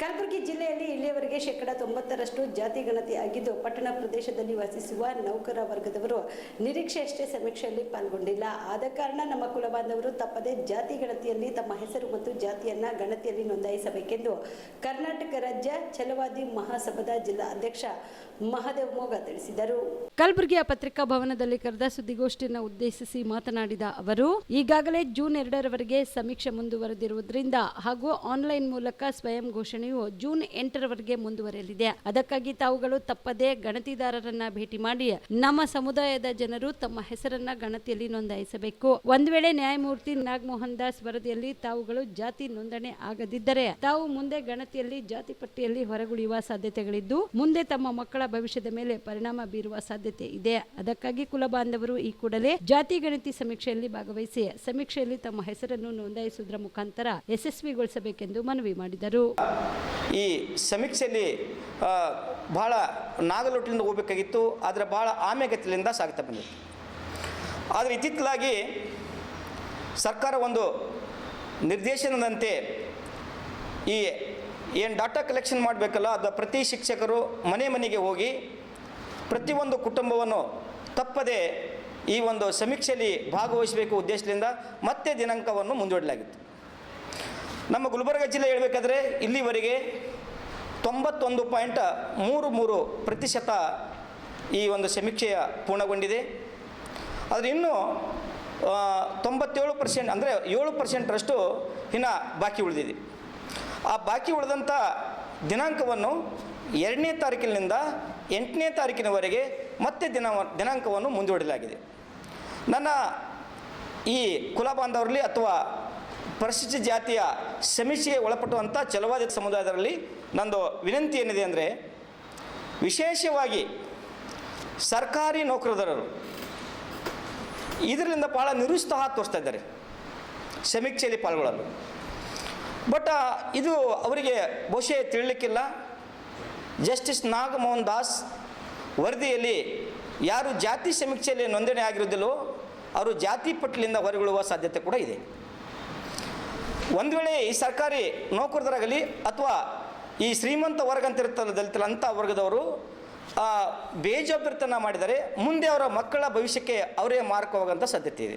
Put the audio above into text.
ಕಲಬುರಗಿ ಜಿಲ್ಲೆಯಲ್ಲಿ ಇಲ್ಲಿಯವರೆಗೆ ಶೇಕಡ ತೊಂಬತ್ತರಷ್ಟು ಜಾತಿ ಗಣತಿ ಆಗಿದ್ದು, ಪಟ್ಟಣ ಪ್ರದೇಶದಲ್ಲಿ ವಾಸಿಸುವ ನೌಕರ ವರ್ಗದವರು ನಿರೀಕ್ಷೆಯಷ್ಟೇ ಸಮೀಕ್ಷೆಯಲ್ಲಿ ಪಾಲ್ಗೊಂಡಿಲ್ಲ. ಆದ ಕಾರಣ ನಮ್ಮ ಕುಲಬಾಂಧವರು ತಪ್ಪದೇ ಜಾತಿ ಗಣತಿಯಲ್ಲಿ ತಮ್ಮ ಹೆಸರು ಮತ್ತು ಜಾತಿಯನ್ನ ಗಣತಿಯಲ್ಲಿ ನೋಂದಾಯಿಸಬೇಕೆಂದು ಕರ್ನಾಟಕ ರಾಜ್ಯ ಛಲವಾದಿ ಮಹಾಸಭಾದ ಜಿಲ್ಲಾ ಅಧ್ಯಕ್ಷ ಮಹಾದೇವ್ ಮೋಗ ತಿಳಿಸಿದರು. ಕಲಬುರಗಿಯ ಪತ್ರಿಕಾ ಭವನದಲ್ಲಿ ಕರೆದ ಸುದ್ದಿಗೋಷ್ಠಿಯನ್ನು ಉದ್ದೇಶಿಸಿ ಮಾತನಾಡಿದ ಅವರು, ಈಗಾಗಲೇ ಜೂನ್ ಎರಡರವರೆಗೆ ಸಮೀಕ್ಷೆ ಮುಂದುವರೆದಿರುವುದರಿಂದ ಹಾಗೂ ಆನ್ಲೈನ್ ಮೂಲಕ ಸ್ವಯಂ ಘೋಷಣೆಯು ಜೂನ್ ಎಂಟರವರೆಗೆ ಮುಂದುವರೆಯಲಿದೆ. ಅದಕ್ಕಾಗಿ ತಾವುಗಳು ತಪ್ಪದೇ ಗಣತಿದಾರರನ್ನ ಭೇಟಿ ಮಾಡಿ, ನಮ್ಮ ಸಮುದಾಯದ ಜನರು ತಮ್ಮ ಹೆಸರನ್ನ ಗಣತಿಯಲ್ಲಿ ನೋಂದಾಯಿಸಬೇಕು. ಒಂದು ವೇಳೆ ನ್ಯಾಯಮೂರ್ತಿ ನಾಗಮೋಹನ್ ದಾಸ್ ವರದಿಯಲ್ಲಿ ತಾವುಗಳು ಜಾತಿ ನೋಂದಣಿ ಆಗದಿದ್ದರೆ, ತಾವು ಮುಂದೆ ಗಣತಿಯಲ್ಲಿ ಜಾತಿ ಪಟ್ಟಿಯಲ್ಲಿ ಹೊರಗುಳಿಯುವ ಸಾಧ್ಯತೆಗಳಿದ್ದು, ಮುಂದೆ ತಮ್ಮ ಮಕ್ಕಳ ಭವಿಷ್ಯದ ಮೇಲೆ ಪರಿಣಾಮ ಬೀರುವ ಸಾಧ್ಯತೆ ಇದೆ. ಅದಕ್ಕಾಗಿ ಕುಲ ಬಾಂಧವರು ಈ ಕೂಡಲೇ ಜಾತಿ ಗಣತಿ ಸಮೀಕ್ಷೆಯಲ್ಲಿ ಭಾಗವಹಿಸಿ, ಸಮೀಕ್ಷೆಯಲ್ಲಿ ತಮ್ಮ ಹೆಸರನ್ನು ನೋಂದಾಯಿಸುವುದರ ಮುಖಾಂತರ ಯಶಸ್ವಿಗೊಳಿಸಬೇಕೆಂದು ಮನವಿ ಮಾಡಿದರು. ಈ ಸಮೀಕ್ಷೆಯಲ್ಲಿ ಭಾಳ ಬಹಳ ನಾಗಲೊಟ್ಟಿನಿಂದ ಹೋಗಬೇಕಾಗಿತ್ತು, ಆದರೆ ಭಾಳ ಆಮೆಗತಿಲಿಂದ ಸಾಗ್ತಾ ಬಂದಿತ್ತು. ಆದರೆ ಇತ್ತಿತ್ತಲಾಗಿ ಸರ್ಕಾರ ಒಂದು ನಿರ್ದೇಶನದಂತೆ ಈ ಏನು ಡಾಟಾ ಕಲೆಕ್ಷನ್ ಮಾಡಬೇಕಲ್ಲ, ಅದು ಪ್ರತಿ ಶಿಕ್ಷಕರು ಮನೆ ಮನೆಗೆ ಹೋಗಿ ಪ್ರತಿಯೊಂದು ಕುಟುಂಬವನ್ನು ತಪ್ಪದೆ ಈ ಒಂದು ಸಮೀಕ್ಷೆಯಲ್ಲಿ ಭಾಗವಹಿಸಬೇಕು ಉದ್ದೇಶದಿಂದ ಮತ್ತೆ ದಿನಾಂಕವನ್ನು ಮುಂದೂಡಲಾಗಿತ್ತು. ನಮ್ಮ ಗುಲ್ಬರ್ಗ ಜಿಲ್ಲೆ ಹೇಳಬೇಕಾದ್ರೆ ಇಲ್ಲಿವರೆಗೆ ತೊಂಬತ್ತೊಂದು ಪಾಯಿಂಟ್ ಮೂರು ಮೂರು ಪ್ರತಿಶತ ಈ ಒಂದು ಸಮೀಕ್ಷೆಯ ಪೂರ್ಣಗೊಂಡಿದೆ. ಆದರೆ ಇನ್ನೂ ತೊಂಬತ್ತೇಳು ಪರ್ಸೆಂಟ್ ಅಂದರೆ ಏಳು ಪರ್ಸೆಂಟ್ರಷ್ಟು ಇನ್ನು ಬಾಕಿ ಉಳಿದಿದೆ. ಆ ಬಾಕಿ ಉಳಿದಂಥ ದಿನಾಂಕವನ್ನು ಎರಡನೇ ತಾರೀಕಿನಿಂದ ಎಂಟನೇ ತಾರೀಕಿನವರೆಗೆ ಮತ್ತೆ ದಿನ, ದಿನಾಂಕವನ್ನು ಮುಂದೂಡಲಾಗಿದೆ. ನನ್ನ ಈ ಕುಲ ಬಾಂಧವರಲ್ಲಿ ಅಥವಾ ಪರಿಶಿಷ್ಟ ಜಾತಿಯ ಸಮೀಕ್ಷೆಗೆ ಒಳಪಟ್ಟುವಂಥ ಚಲವಾದಿ ಸಮುದಾಯದಲ್ಲಿ ನಂದು ವಿನಂತಿ ಏನಿದೆ ಅಂದರೆ, ವಿಶೇಷವಾಗಿ ಸರ್ಕಾರಿ ನೌಕರದಾರರು ಇದರಿಂದ ಭಾಳ ನಿರುತ್ಸಾಹ ತೋರಿಸ್ತಾ ಇದ್ದಾರೆ ಸಮೀಕ್ಷೆಯಲ್ಲಿ ಪಾಲ್ಗೊಳ್ಳಲು. ಬಟ್ ಇದು ಅವರಿಗೆ ಬಹುಶಃ ತಿಳಿಲಿಕ್ಕಿಲ್ಲ. ಜಸ್ಟಿಸ್ ನಾಗಮೋಹನ್ ದಾಸ್ ವರದಿಯಲ್ಲಿ ಯಾರು ಜಾತಿ ಸಮೀಕ್ಷೆಯಲ್ಲಿ ನೋಂದಣಿ ಆಗಿರೋದಿಲ್ಲೋ ಅವರು ಜಾತಿ ಪಟ್ಟಲಿಂದ ಹೊರಗುಳುವ ಸಾಧ್ಯತೆ ಕೂಡ ಇದೆ. ಒಂದು ವೇಳೆ ಈ ಸರ್ಕಾರಿ ನೌಕರದರಾಗಲಿ ಅಥವಾ ಈ ಶ್ರೀಮಂತ ವರ್ಗ ಅಂತ ಇರ್ತಲ್ಲ ಅಂಥ ವರ್ಗದವರು ಬೇಜವಾಬ್ದಾರಿತನ ಮಾಡಿದರೆ ಮುಂದೆ ಅವರ ಮಕ್ಕಳ ಭವಿಷ್ಯಕ್ಕೆ ಅವರೇ ಮಾರಕವಾಗುವಂಥ ಸಾಧ್ಯತೆ ಇದೆ.